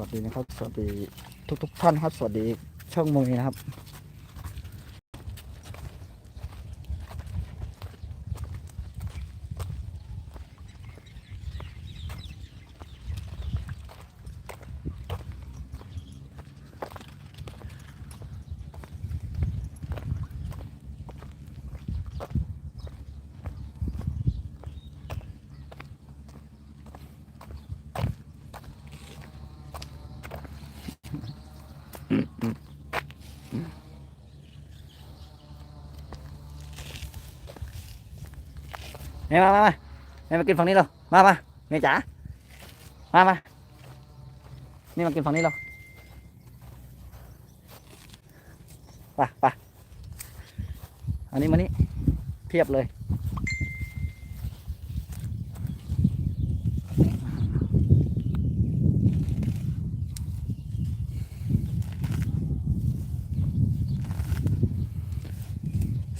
สวัสดีนะครับ สวัสดีทุกทุกๆท่านครับ สวัสดีช่องมวยนะครับ แม่มามามาแม่มากินฝั่งนี้เรามามาแม่จ๋ามามานี่มากินฝั่งนี้เราไปไปอันนี้มานี่เพียบเลย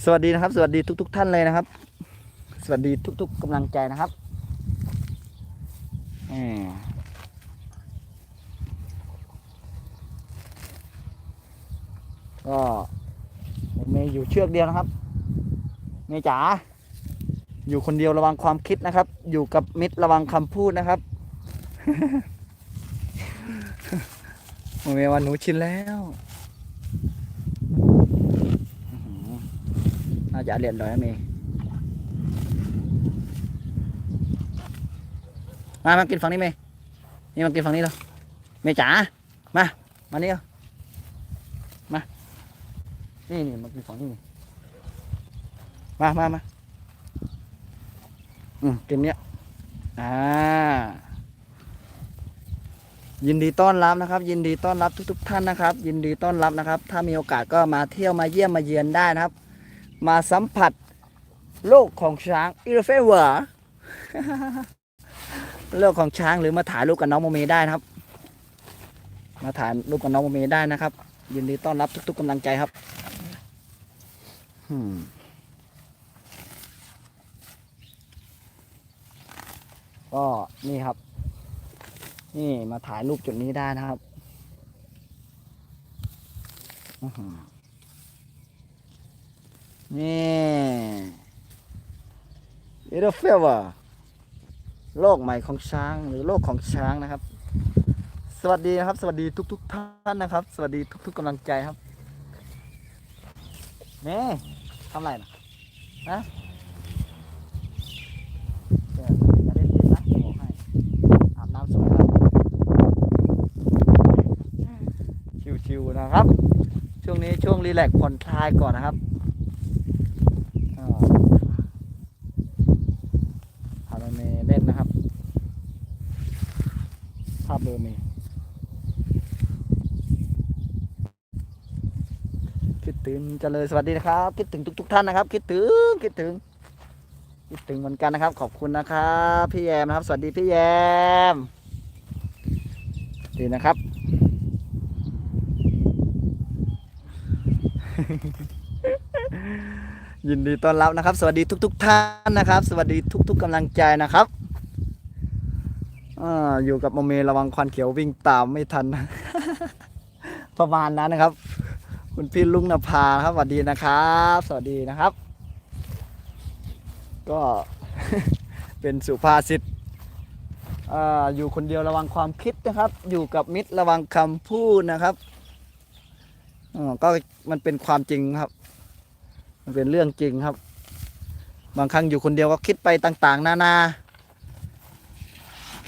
สวัสดีนะครับ สวัสดีทุก ๆ ท่านเลยนะครับ วัสดีทุก ๆกำลังใจนะครับแหมก็เมย์อยู่เชือกเดียวนะครับ เมย์จ๋าอยู่คนเดียวระวังความคิดนะครับ อยู่กับมิตรระวังคำพูดนะครับเมย์วันหนูชินแล้วอื้อหือน่าจะเรียนร้อยนะเมย์ มามากินฝั่งนี้เมย์นี่มากินฝั่งนี้เลยเมย์จ๋ามามานี่เอามานี่นี่มากินฝั่งนี่มามามาอืมกินเนี้ยอ่ายินดีต้อนรับนะครับ ยินดีต้อนรับทุก ๆ ท่านนะครับ ยินดีต้อนรับนะครับ ถ้ามีโอกาสก็มาเที่ยวมาเยี่ยมมาเยือนได้นะครับ มาสัมผัสโลกของช้างอีเลเฟเวอร์ โลกของช้างหรือมาถ่ายรูปกับน้องโมเมได้นะครับ มาถ่ายรูปกับน้องโมเมได้นะครับ ยินดีต้อนรับทุก ๆกำลังใจครับอืมก็นี่ครับ นี่มาถ่ายรูปจุดนี้ได้นะครับนี่อีเลฟเฟเวอร์ โลกใหม่ของช้างหรือโลกของช้างนะครับ สวัสดีนะครับ สวัสดีทุกๆท่านนะครับ สวัสดีทุก ๆกำลังใจครับเน่ทำไรนะฮะเดี๋ยวอย่าเล่นลิ้นนะจะบอกให้อาบน้ำสวยครับชิวๆนะครับ ช่วงนี้ช่วงรีแลกซ์ผ่อนคลายก่อนนะครับอ่า พาไปเมเล่นนะครับ ภาพเอร์เมคิดถึงเจริญสวัสดีนะครับ คิดถึงทุก ๆ ท่านนะครับ คิดถึงคิดถึง คิดถึงเหมือนกันนะครับ ขอบคุณนะครับพี่แยมนะครับ สวัสดีพี่แยมดีนะครับยินดีต้อนรับนะครับ สวัสดีทุก ๆ ท่านนะครับ สวัสดีทุก ๆกำลังใจนะครับ อาอยู่กับโมเมระวังควันเขียววิ่งตามไม่ทัน ประมาณนั้นนะครับ คุณพี่ลุงนภาครับสวัสดีนะครับ สวัสดีนะครับ ก็ เป็นสุภาษิตออยู่คนเดียวระวังความคิดนะครับ อยู่กับมิตรระวังคำพูดนะครับก็มันเป็นความจริงครับ มันเป็นเรื่องจริงครับ บางครั้งอยู่คนเดียวก็คิดไปต่าง ๆ นานา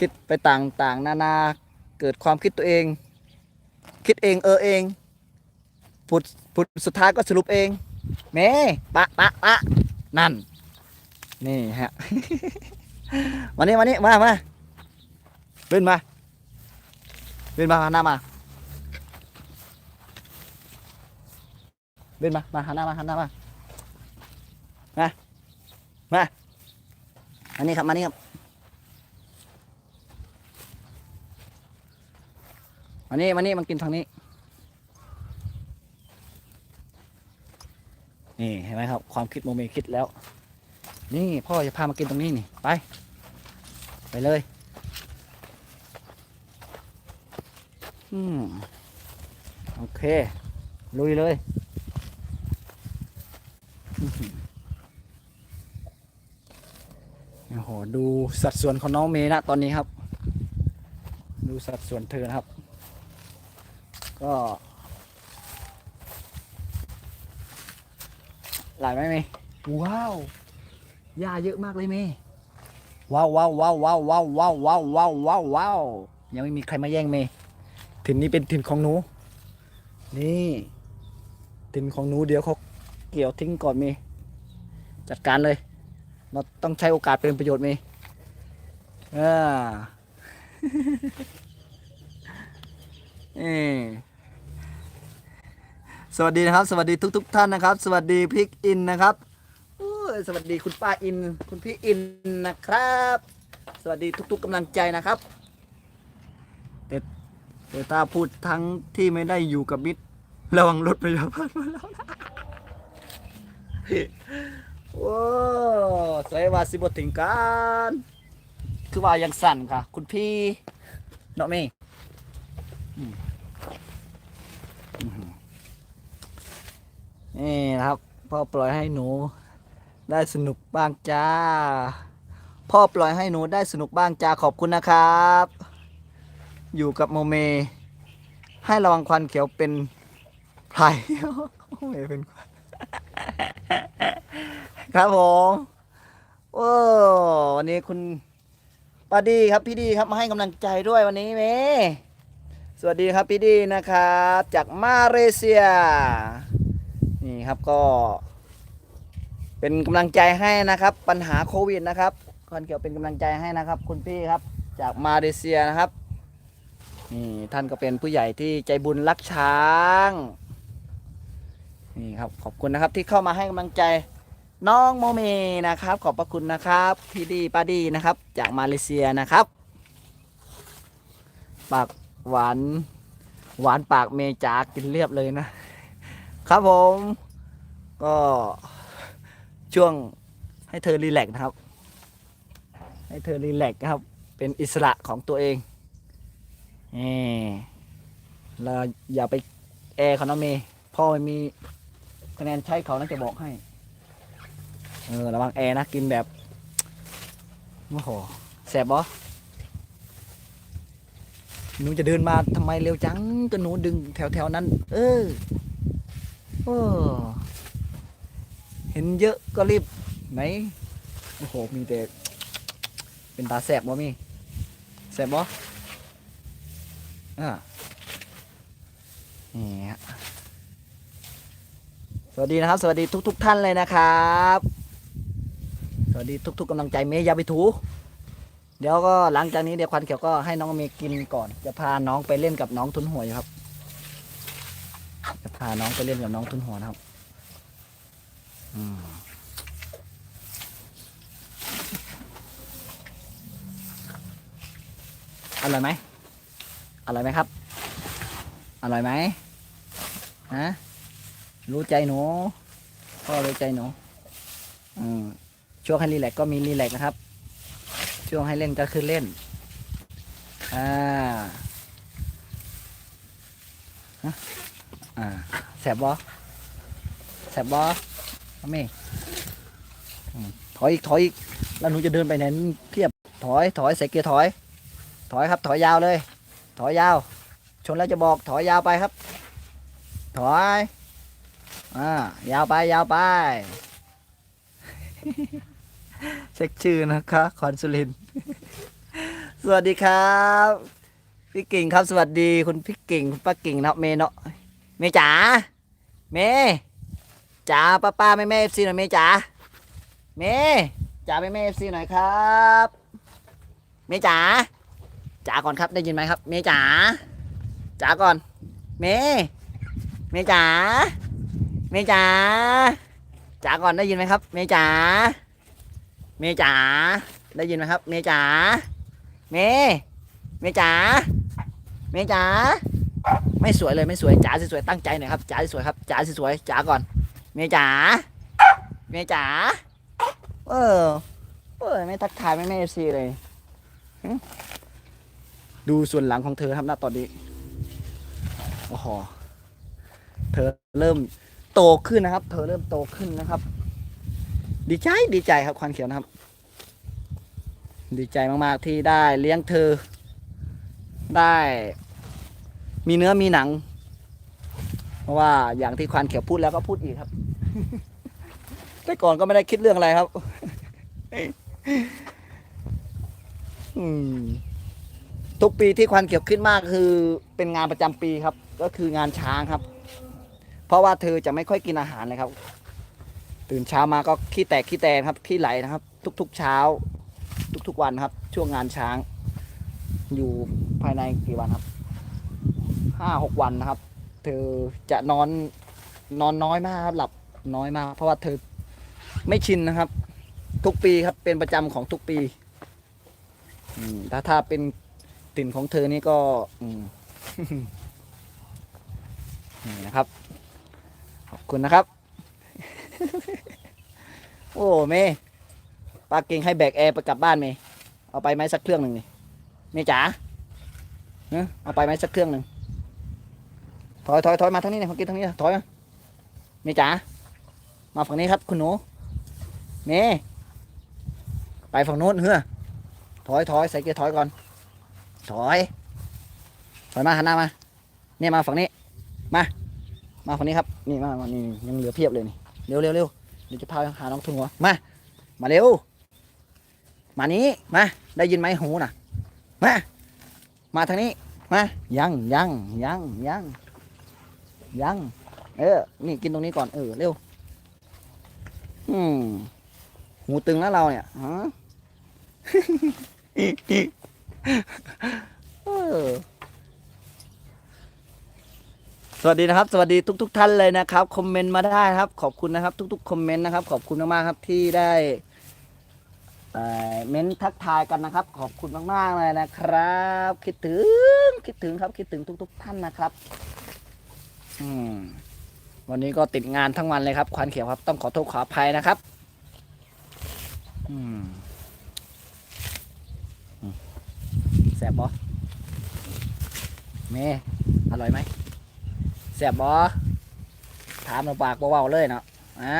คิดไปต่างๆ นานาเกิดความคิดตัวเอง คิดเองเออเองผุดผุดสุดท้ายก็สรุปเองแหม่ปะปะปะนั่น นี่ฮะมานี่มานี่มามาเล่นมาเล่นมาหันหน้ามาเล่นมามาหันหน้ามาหันหน้ามามาอันนี้ครับมานี่ครับ มานี่มานี่มันกินทางนี้ นี่เห็นไหมครับ ความคิดโมเมคิดแล้ว นี่พ่อจะพามากินตรงนี้นี่ไป ไปเลย อืมโอเค ลุยเลยโอ้โหดูสัดส่วนของน้องเมย์นะตอนนี้ครับ ดูสัดส่วนเธอนะครับ ก็หลายไหมเมย์ว้าวหญ้าเยอะมากเลยเมย์ว้าวว้าวว้าวว้าวว้าวว้าวว้าวว้าวว้าวว้าวยังไม่มีใครมาแย่งเมย์ถิ่นนี้เป็นถิ่นของหนู นี่ถิ่นของหนูเดี๋ยวเขาเกี่ยวทิ้งก่อนเมย์จัดการเลย เราต้องใช้โอกาสเป็นประโยชน์เมย์อ่า เออ สวัสดีนะครับ สวัสดีทุกๆท่านนะครับ สวัสดีพิกอินนะครับโอ้สวัสดีคุณป้าอิน คุณพี่อินนะครับ สวัสดีทุก ๆกำลังใจนะครับแต่แต่ถ้าพูดทั้งที่ไม่ได้อยู่กับมิตรระวังรถพยาบาลมาแล้วนะโอ้สวยว่าสิบถึงกันคือว่ายังสั่นค่ะ คุณพี่เนาะเมย์ นี่นะครับ พ่อปล่อยให้หนูได้สนุกบ้างจ้า พ่อปล่อยให้หนูได้สนุกบ้างจ้าขอบคุณนะครับ อยู่กับโมเม ให้ระวังควันเขียวเป็นไพรโมเมเป็นควันครับผมโอ้วันนี้คุณป้าดีครับพี่ดีครับมาให้กำลังใจด้วยวันนี้เมสวัสดีครับพี่ดีนะครับ จากมาเลเซีย นี่ครับก็ เป็นกำลังใจให้นะครับ ปัญหาโควิดนะครับคอนเกี่ยวเป็นกำลังใจให้นะครับ คุณพี่ครับ จากมาเลเซียนะครับนี่ท่านก็เป็นผู้ใหญ่ที่ใจบุญรักช้างนี่ครับขอบคุณนะครับที่เข้ามาให้กำลังใจน้องโมเมนะครับ ขอบพระคุณนะครับพี่ดีป้าดีนะครับ จากมาเลเซียนะครับ ปากหวานหวานปากเมจากกินเรียบเลยนะ ครับผม ก็ช่วงให้เธอรีแลกซ์นะครับ ให้เธอรีแลกซ์นะครับ เป็นอิสระของตัวเองนี่เราอย่าไปแอร์เขานะเมย์พ่อไม่มีคะแนนใช้เขาน่าจะบอกให้ เออระวังแอร์นะ กินแบบโอ้โหแสบบ่หนูจะเดินมาทำไมเร็วจังก็หนูดึงแถวๆนั้น เออ โอ้เห็นเยอะก็รีบไหน โอ้โห มีแต่ เป็นตาแสบบ่มี แสบบ่อ่านี่ฮะสวัสดีนะครับ สวัสดีทุกๆท่านเลยนะครับ สวัสดีทุก ๆกกำลังใจเมย์ยาไปถู เดี๋ยวก็หลังจากนี้เดี๋ยวควันเขียวก็ให้น้องเมย์กินก่อน จะพาน้องไปเล่นกับน้องทุนหัวอยู่ครับาน้องไปเล่นกับน้องทุนหัวนะครับอืมอร่อยไหมอร่อยไหมครับ อร่อยไหมฮะรู้ใจหนูพ่อรู้ใจหนูอืมช่วงให้รีแลกซ์ก็มีรีแลกซ์นะครับ ช่วงให้เล่นก็คือเล่นอ่าฮะ อ่าแสบบอแสบบอทำไมอืมถอยอีกถอยอีกแล้วหนูจะเดินไปไหนเพียบถอยถอยใส่เกียร์ถอย ถอยครับ ถอยยาวเลย ถอยยาว ชนแล้วจะบอกถอยยาวไปครับ ถอยอ่ายาวไปยาวไป เช็คชื่อนะคะคอนสุลิน สวัสดีครับ พี่กิ่งครับสวัสดีคุณพี่กิ่งคุณป้ากิ่งนับเมย์เนาะ เมย์จ๋าเมย์จ๋าป้าป้าแม่แม่เอฟซีหน่อยเมย์จ๋าเมย์จ๋าแม่แม่เอฟซีหน่อยครับเมย์จ๋าจ๋าก่อนครับได้ยินไหมครับ เมย์จ๋าจ๋าก่อน เมย์เมย์จ๋าเมย์จ๋าจ๋าก่อนได้ยินไหมครับ เมย์จ๋าเมย์จ๋าได้ยินไหมครับ เมย์จ๋าเมย์เมย์จ๋าเมย์จ๋า ไม่สวยเลยไม่สวยจ๋าสวยๆตั้งใจหน่อยครับจ๋าสวยครับจ๋าสวยๆจ๋าก่อน เมียจ๋าเมียจ๋าเออเออไม่ทักทายไม่ไม่เอฟซีเลยดูส่วนหลังของเธอครับณตอนนี้โอ้โหเธอเริ่มโตขึ้นนะครับ เธอเริ่มโตขึ้นนะครับ ดีใจดีใจครับควันเขียวนะครับ ดีใจมากๆที่ได้เลี้ยงเธอ ได้ มีเนื้อมีหนัง เพราะว่าอย่างที่ควันเขียวพูดแล้วก็พูดอีกครับ แต่ก่อนก็ไม่ได้คิดเรื่องอะไรครับทุกปีที่ควันเขียวขึ้นมากคือเป็นงานประจำปีครับ ก็คืองานช้างครับ เพราะว่าเธอจะไม่ค่อยกินอาหารเลยครับ ตื่นเช้ามาก็ขี้แตกขี้แตนครับขี้ไหลนะครับ ทุก ๆเช้า ทุกๆวันครับ ช่วงงานช้าง อยู่ภายในกี่วันครับ ห้าหกวันนะครับ เธอจะนอนนอนน้อยมากครับหลับน้อยมาก เพราะว่าเธอไม่ชินนะครับ ทุกปีครับเป็นประจำของทุกปีถ้าถ้าเป็นติ่นของเธอนี่ก็นี่นะครับ ขอบคุณนะครับ โอ้เมป้าเก่งให้แบกแอร์ไปกลับบ้านเมเอาไปไหมสักเครื่องหนึ่งนี่เมจ๋าเนอะเอาไปไหมสักเครื่องหนึ่ง อยถอยถอยมาทางนี้เนี่ยเขากินทางนี้ถอยมาเมย์จ๋ามาฝั่งนี้ครับ คุณหนูเมย์ไปฝั่งโน้นเฮ้อถอยถอยใส่เกียร์ถอยก่อน ถอย ถอยมาหันหน้ามา เนี่ยมาฝั่งนี้ มา มาฝั่งนี้ครับ นี่มามานี่ยังเหลือเพียบเลยนี่ เร็วเร็วเร็วเดี๋ยวจะพาหาน้องทุ่งหัว มา มาเร็ว มานี้ มา ได้ยินไหมหูน่ะ มา มาทางนี้ มา ยังยังยังยัง ยัง เออ นี่กินตรงนี้ก่อน เออ เร็ว อืม หูตึงแล้วเราเนี่ยฮะสวัสดีนะครับ สวัสดีทุกๆท่านเลยนะครับ คอมเมนต์มาได้ครับ ขอบคุณนะครับ ทุก ๆ คอมเมนต์นะครับ ขอบคุณมากๆครับที่ได้เอ่อเม้นทักทายกันนะครับ ขอบคุณมากๆเลยนะครับ คิดถึงคิดถึงครับคิดถึงทุก ๆ ท่านนะครับ อืมวันนี้ก็ติดงานทั้งวันเลยครับ ควันเขียวครับ ต้องขอโทษขออภัยนะครับ อืมแสบบอเมอร่อยไหมแซบบอถามเราปากเบาๆเลยเนาะอะ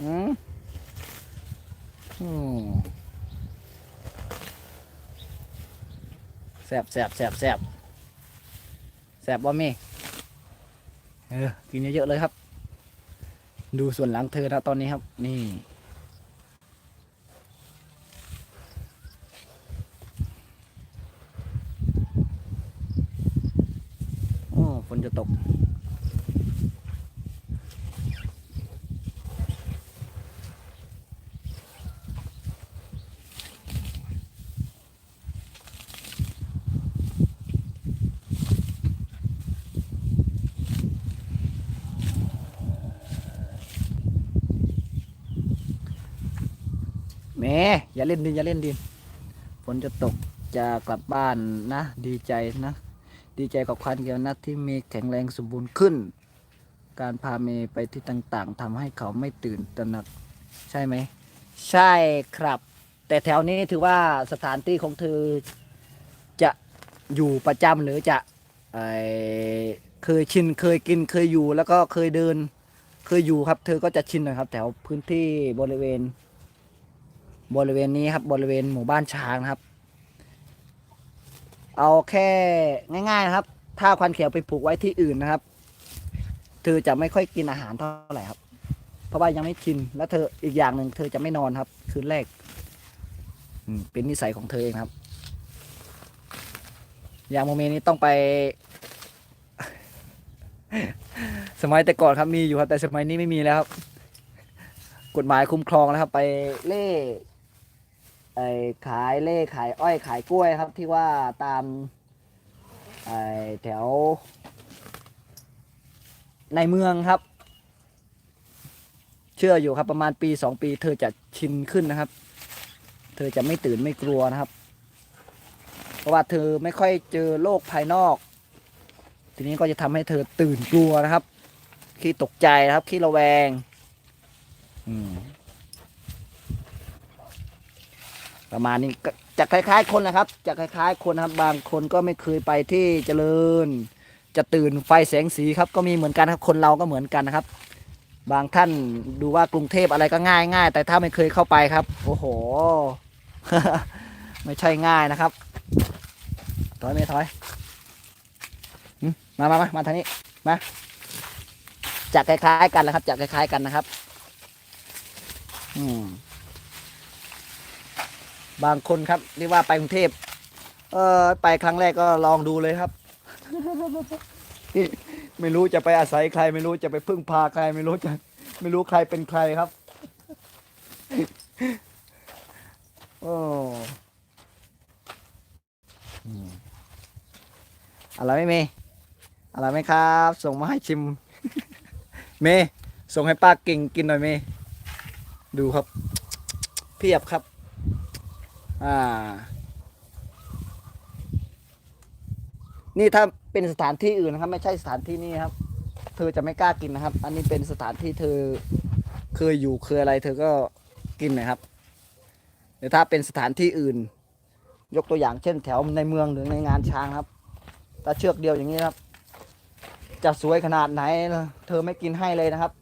อืมอืมแซบแซบแซ่บแซ่บ แซ่บบ่มีเออกินเยอะๆเลยครับ ดูส่วนหลังเธอนะตอนนี้ครับ นี่ โอ้ฝนจะตก แหม่อย่า เล่นดินอย่าเล่นดินฝนจะตกจะกลับบ้านนะ ดีใจนะ ดีใจกับควันเกียวนัดที่มีแข็งแรงสมบูรณ์ขึ้น การพาเมย์ไปที่ต่างๆทำให้เขาไม่ตื่นตระหนักใช่ไหม ใช่ครับ แต่แถวนี้ถือว่าสถานที่ของเธอจะอยู่ประจำหรือจะเอเคยชินเคยกินเคยอยู่แล้วก็เคยเดิน เคยอยู่ครับ เธอก็จะชินนะครับแถวพื้นที่บริเวณ บริเวณนี้ครับบริเวณหมู่บ้านช้างนะครับ เอาแค่ง่าย ๆนะครับ ถ้าควันเขียวไปผูกไว้ที่อื่นนะครับ เธอจะไม่ค่อยกินอาหารเท่าไหร่ครับ เพราะว่ายังไม่ชินแล้วเธออีกอย่างหนึ่งเธอจะไม่นอนครับ คืนแรกเป็นนิสัยของเธอเองครับ อย่างโมเมนี้ต้องไป สมัยแต่ก่อนครับมีอยู่ครับ แต่สมัยนี้ไม่มีแล้วครับ กฎหมายคุ้มครองแล้วครับ ไปเล่ ไอ้ขายเล่ขายอ้อยขายกล้วยครับที่ว่าตามไอ้แถว ในเมืองครับ เชื่ออยู่ครับประมาณปีสองปี เธอจะชินขึ้นนะครับ เธอจะไม่ตื่นไม่กลัวนะครับ เพราะว่าเธอไม่ค่อยเจอโลกภายนอก ทีนี้ก็จะทำให้เธอตื่นกลัวนะครับขี้ตกใจนะครับขี้ระแวง อืม ประมาณนี้จะคล้าย ๆ คนนะครับจะคล้าย ๆ คนนะครับบางคนก็ไม่เคยไปที่เจริญ จะตื่นไฟแสงสีครับก็มีเหมือนกันครับคนเราก็เหมือนกันนะครับ บางท่านดูว่ากรุงเทพอะไรก็ง่ายง่ายแต่ถ้าไม่เคยเข้าไปครับ โอ้โห ไม่ใช่ง่ายนะครับถอยไม่ถอยมามามามาทางนี้มาจะคล้ายๆกันนะครับจะคล้ายๆกันนะครับ อืม บางคนครับเรียกว่าไปกรุงเทพเออไปครั้งแรกก็ลองดูเลยครับ ไม่รู้จะไปอาศัยใคร ไม่รู้จะไปพึ่งพาใคร ไม่รู้จะไม่รู้ใครเป็นใครครับโอ้อะไรไม่เมอะไรไหมครับ ส่งมาให้ชิม เมส่งให้ป้ากิ่งกินหน่อยเมดูครับ เพียบครับ อ่า นี่ถ้าเป็นสถานที่อื่นนะครับ ไม่ใช่สถานที่นี่ครับ เธอจะไม่กล้ากินนะครับ อันนี้เป็นสถานที่เธอเคยอยู่เคยอะไร เธอก็กินนะครับแต่ถ้าเป็นสถานที่อื่น ยกตัวอย่างเช่นแถวในเมืองหรือในงานช้างครับถ้าเชือกเดียวอย่างนี้ครับ จะสวยขนาดไหน เธอไม่กินให้เลยนะครับ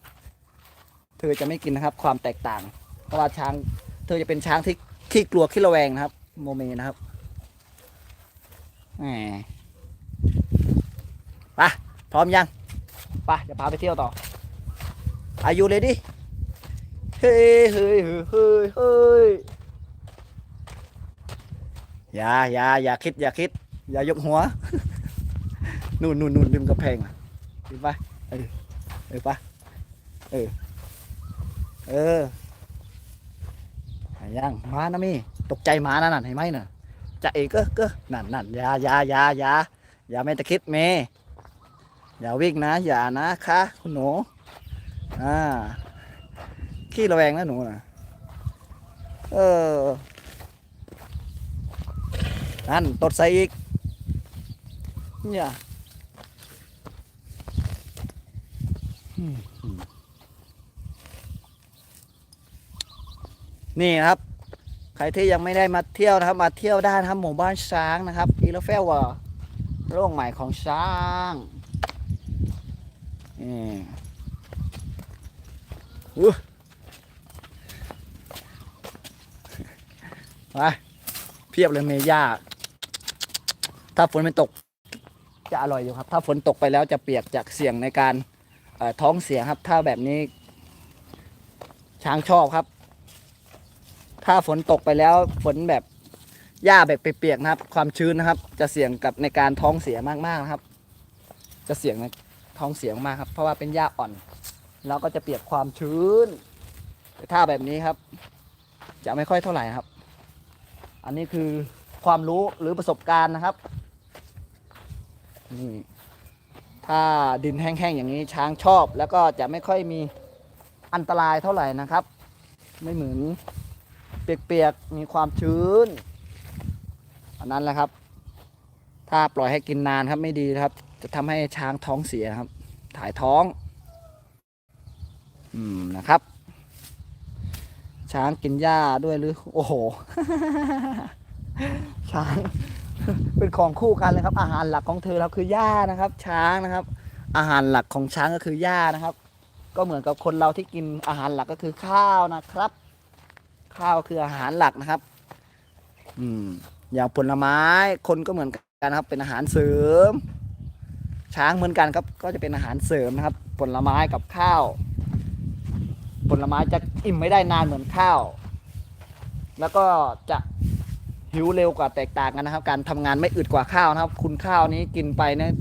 เธอจะไม่กินนะครับ ความแตกต่างเพราะว่าช้าง เธอจะเป็นช้างที่ ขี้กลัวขี้ระแวงนะครับ โมเมนะครับแหมไปพร้อมยังไปเดี๋ยวพาไปเที่ยวต่ออายุเลยดิเฮ้ยเฮ้ยเฮ้ยเฮ้ยเฮ้ยอย่าอย่าอย่าคิด อย่าคิด อย่ายกหัว นู่นนู่นนู่นริมกระแพงอะริมไปเออเออไปเออเออ เห็นยังมานะมี่ตกใจหมานะนั่นเห็นไหมน่ะจะเอกก็ก็นั่นนั่นยายายายาอย่าไม่ตะคิดเมอย่าวิ่งนะ อย่านะคะคุณหนูอ่าขี้ระแวงนะหนูนะเออนั่นตดใส่อีกเนี่ย นี่ครับ ใครที่ยังไม่ได้มาเที่ยวนะครับมาเที่ยวได้นะครับหมู่บ้านช้างนะครับอีลฟเฟลว่าโรงใหม่ของช้างนี่อู้ไปเพียบเลยเมย่า ถ้าฝนไม่ตก จะอร่อยอยู่ครับ ถ้าฝนตกไปแล้วจะเปียกจากเสี่ยงในการท้องเสียครับ ถ้าแบบนี้ ช้างชอบครับ ถ้าฝนตกไปแล้วฝนแบบหญ้าแบบเปียกๆนะครับ ความชื้นนะครับ จะเสี่ยงกับในการท้องเสียมากๆนะครับ จะเสี่ยงในท้องเสียมากครับ เพราะว่าเป็นหญ้าอ่อน แล้วก็จะเปียกความชื้นแต่ถ้าแบบนี้ครับ จะไม่ค่อยเท่าไหร่ครับ อันนี้คือความรู้หรือประสบการณ์นะครับนี่ถ้าดินแห้งๆอย่างนี้ช้างชอบ แล้วก็จะไม่ค่อยมีอันตรายเท่าไหร่นะครับ ไม่เหมือน เปียกๆ มีความชื้น อันนั้นแหละครับ ถ้าปล่อยให้กินนานครับไม่ดีครับ จะทำให้ช้างท้องเสียครับ ถ่ายท้อง อืมนะครับ ช้างกินหญ้าด้วยหรือ โอ้โห ช้างเป็นของคู่กันเลยครับ อาหารหลักของเธอครับคือหญ้านะครับ ช้างนะครับ อาหารหลักของช้างก็คือหญ้านะครับ ก็เหมือนกับคนเราที่กินอาหารหลักก็คือข้าวนะครับ ข้าวคืออาหารหลักนะครับ อืม อย่างผลไม้คนก็เหมือนกันนะครับ เป็นอาหารเสริม ช้างเหมือนกันครับ ก็จะเป็นอาหารเสริมนะครับ ผลไม้กับข้าว ผลไม้จะอิ่มไม่ได้นานเหมือนข้าว แล้วก็จะหิวเร็วกว่าแตกต่างกันนะครับ การทำงานไม่อึดกว่าข้าวนะครับ คุณข้าวนี้กินไปเนี่ย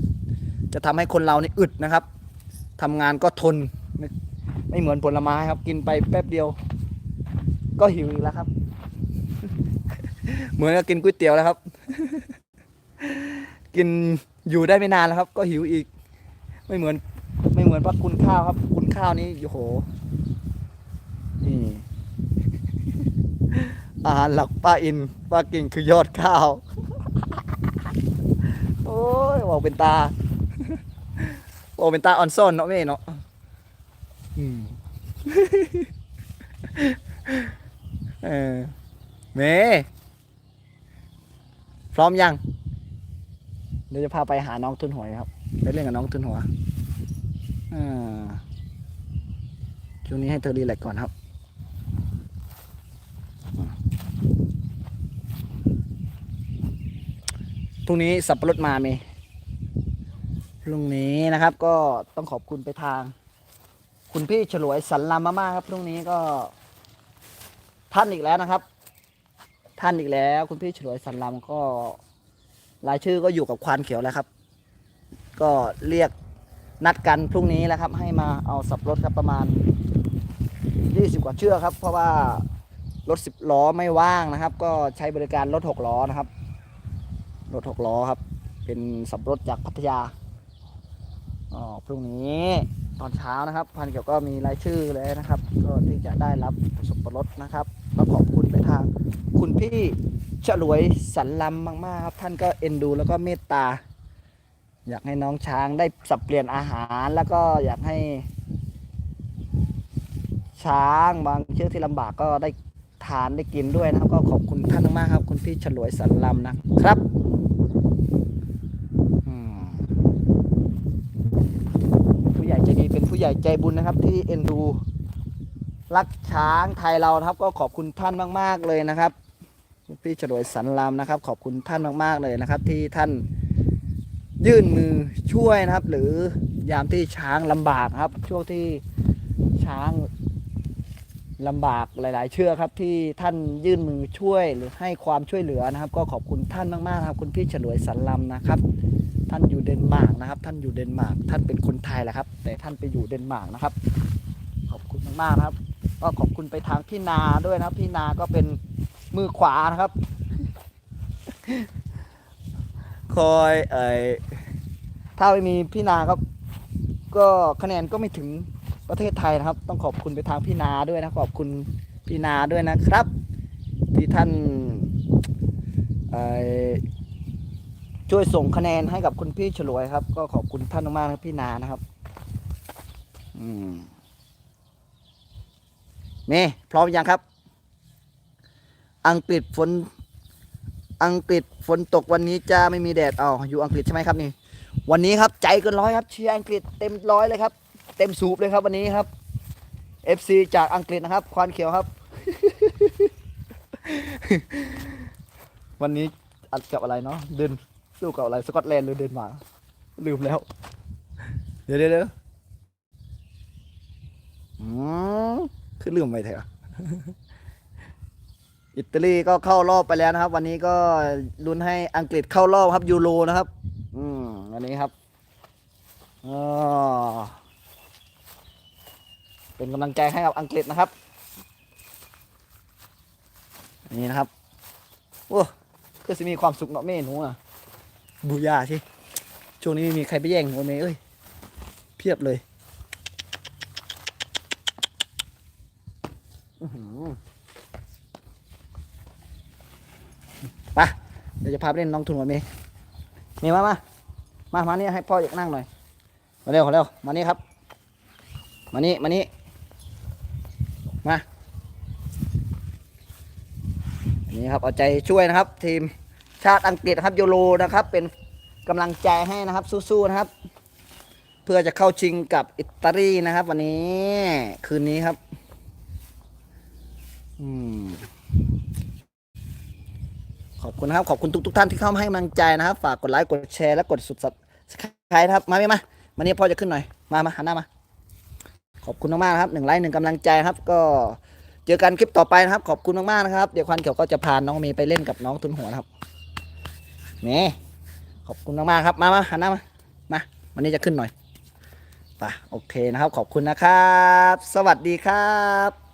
จะทำให้คนเรานี่อึดนะครับทำงานก็ทนไม่เหมือนผลไม้ครับ กินไปแป๊บเดียว ก็หิวอีกแล้วครับ เหมือนกับกินก๋วยเตี๋ยวแล้วครับ กินอยู่ได้ไม่นานแล้วครับ ก็หิวอีก ไม่เหมือน ไม่เหมือนพักคุณข้าวครับ คุณข้าวนี้โอ้โหนี่อาหารหลักป้าอินป้ากิ่งคือยอดข้าว โอ้ยบอกเป็นตาบอกเป็นตาออนซ่อนเนาะแม่เนาะอืม เออเมพร้อมยัง เดี๋ยวจะพาไปหาน้องทุนหัวครับ ไปเล่นกับน้องทุนหัวอ่าช่วงนี้ให้เธอรีแลกก่อนครับพรุ่งนี้สับปะรดมาไหมพรุ่งนี้นะครับ ก็ต้องขอบคุณไปทาง คุณพี่ฉลวยสันลามามากครับพรุ่งนี้ก็ ท่านอีกแล้วนะครับ ท่านอีกแล้ว คุณพี่ฉลวยสันลามก็รายชื่อก็อยู่กับควานเขียวแล้วครับ ก็เรียกนัดกันพรุ่งนี้แล้วครับ ให้มาเอาสับรถครับประมาณ20กว่าเชือกครับ เพราะว่ารถ10ล้อไม่ว่างนะครับ ก็ใช้บริการรถ6ล้อนะครับรถ6ล้อครับ เป็นสับรถจากพัทยาอ๋อพรุ่งนี้ตอนเช้านะครับ พันเกี่ยวก็มีรายชื่อเลยนะครับ ก็ที่จะได้รับสับปะรดนะครับ ก็ขอบคุณไปทาง คุณพี่ฉลวยสันลำมากๆครับท่านก็เอ็นดูแล้วก็เมตตา อยากให้น้องช้างได้สับเปลี่ยนอาหารแล้วก็อยากให้ ช้างบางเชือกที่ลำบากก็ได้ทานได้กินด้วยนะครับ ก็ขอบคุณท่านมากครับ คุณพี่ฉลวยสันลำนะครับผู้ใหญ่ใจดีเป็นผู้ใหญ่ใจบุญนะครับ ที่เอ็นดู รักช้างไทยเรานะครับก็ขอบคุณท่านมาก ๆเลยนะครับคุณพี่ฉลวยสันลำนะครับ ขอบคุณท่านมากๆเลยนะครับ ที่ท่านยื่นมือช่วยนะครับ หรือยามที่ช้างลำบากครับ ช่วงที่ช้างลำบากหลาย ๆ เชือกครับ ที่ท่านยื่นมือช่วยหรือให้ความช่วยเหลือนะครับ ก็ขอบคุณท่านมากๆครับคุณพี่ฉลวยสันลำนะครับ ท่านอยู่เดนมาร์กนะครับ ท่านอยู่เดนมาร์กท่านเป็นคนไทยแหละครับ แต่ท่านไปอยู่เดนมาร์กนะครับ ขอบคุณมากๆครับ ก็ขอบคุณไปทางพี่นาด้วยนะครับพี่นาก็เป็นมือขวานะครับ คอยเอ่ยถ้าไม่มีพี่นาครับ ก็คะแนนก็ไม่ถึงประเทศไทยนะครับ ต้องขอบคุณไปทางพี่นาด้วยนะขอบคุณพี่นาด้วยนะครับ ที่ท่านเอ่ยช่วยส่งคะแนนให้กับคุณพี่ฉลวยครับ ก็ขอบคุณท่านมากๆนะครับพี่นานะครับ อืม นี่พร้อมยังครับ อังกฤษฝน อังกฤษฝนตกวันนี้จะไม่มีแดดอ๋ออยู่อังกฤษใช่ไหมครับนี่ วันนี้ครับใจเกินร้อยครับเชียร์อังกฤษเต็มร้อยเลยครับ เต็มสูบเลยครับวันนี้ครับ FC จากอังกฤษนะครับ ควานเขียวครับ วันนี้อัดกับอะไรเนาะเดินสู้กับอะไรสกอตแลนด์หรือเดนมาร์กลืมแล้ว เดี๋ยวเดี๋ยวเดี๋ยวอืม คือลืมไปเถอะอิตาลีก็เข้ารอบไปแล้วนะครับ วันนี้ก็ลุ้นให้อังกฤษเข้ารอบครับยูโรนะครับ อืมวันนี้ครับเป็นกำลังใจให้กับอังกฤษนะครับ นี่นะครับโอ้ก็จะมีความสุขเนาะเมหนูอะบูยาสิช่วงนี้ไม่มีใครไปแย่งหัวเมย์เอ้ย เพียบเลย อื้อหือ ไปเดี๋ยวจะพาไปเล่นน้องทุนกับเมย์เมย์มามามามานี่ให้พ่ออยากนั่งหน่อย มาเร็วเร็วมานี่ครับ มานี่มานี่มาอันนี้ครับเอาใจช่วยนะครับ ทีมชาติอังกฤษครับโยโรนะครับ เป็นกำลังใจให้นะครับสู้ๆนะครับ เพื่อจะเข้าชิงกับอิตาลีนะครับ วันนี้คืนนี้ครับ อืมขอบคุณนะครับ ขอบคุณทุกทุกๆท่านที่เข้ามาให้กำลังใจนะครับ ฝากกดไลค์ กดแชร์ และกดสุดสับสไครต์ครับ มาไหมมามานี่พ่อจะขึ้นหน่อย มามาหันหน้ามา ขอบคุณมากๆนะครับหนึ่งไลค์หนึ่งกำลังใจครับ ก็เจอกันคลิปต่อไปนะครับ ขอบคุณมากๆนะครับ เดี๋ยวควันเขียวก็จะพาน้องเมย์ไปเล่นกับน้องทุนหัวนะครับนี่ขอบคุณมากๆครับ มามาหันหน้ามา มาวันนี้จะขึ้นหน่อยไปโอเคนะครับ ขอบคุณนะครับ สวัสดีครับ